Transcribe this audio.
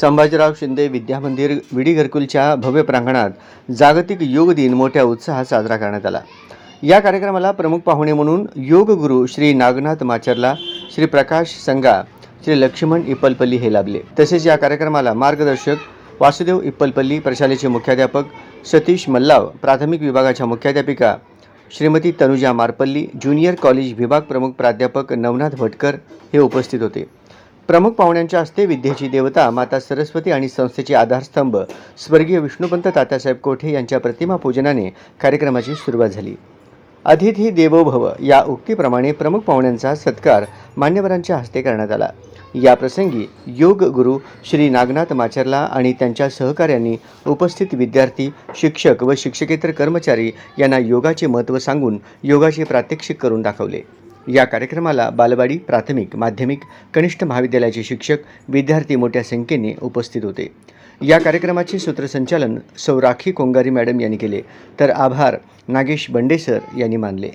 संभाजीराव शिंदे विद्यामंदिर विडी घरकुलच्या भव्य प्रांगणात जागतिक योग दिन मोठ्या उत्साहात साजरा करण्यात आला. या कार्यक्रमाला प्रमुख पाहुणे म्हणून योग गुरु श्री नागनाथ माचरला श्री प्रकाश संगा श्री लक्ष्मण इप्पलपल्ली हे लाभले. तसेच या कार्यक्रमाला मार्गदर्शक वासुदेव इप्पलपल्ली प्रशालेचे मुख्याध्यापक सतीश मल्लाव प्राथमिक विभागाच्या मुख्याध्यापिका श्रीमती तनुजा मारपल्ली ज्युनियर कॉलेज विभाग प्रमुख प्राध्यापक नवनाथ भटकर हे उपस्थित होते. प्रमुख पाहुण्यांच्या हस्ते विद्येची देवता माता सरस्वती आणि संस्थेचे आधारस्तंभ स्वर्गीय विष्णुपंत तात्यासाहेब कोठे यांच्या प्रतिमा पूजनाने कार्यक्रमाची सुरुवात झाली. अतिथी देवो भव या उक्तीप्रमाणे प्रमुख पाहुण्यांचा सत्कार मान्यवरांच्या हस्ते करण्यात आला. या प्रसंगी योग गुरु श्री नागनाथ माचरला आणि त्यांच्या सहकाऱ्यांनी उपस्थित विद्यार्थी शिक्षक व शिक्षकेतर कर्मचारी यांना योगाचे महत्त्व सांगून योगाचे प्रात्यक्षिक करून दाखवले. या कार्यक्रमाला बालवाडी प्राथमिक माध्यमिक कनिष्ठ महाविद्यालयाचे शिक्षक विद्यार्थी मोठ्या संख्येने उपस्थित होते. या कार्यक्रमाचे सूत्रसंचालन सौ राखी कोंगारी मॅडम यांनी केले. तर आभार नागेश बंडेसर यांनी मानले.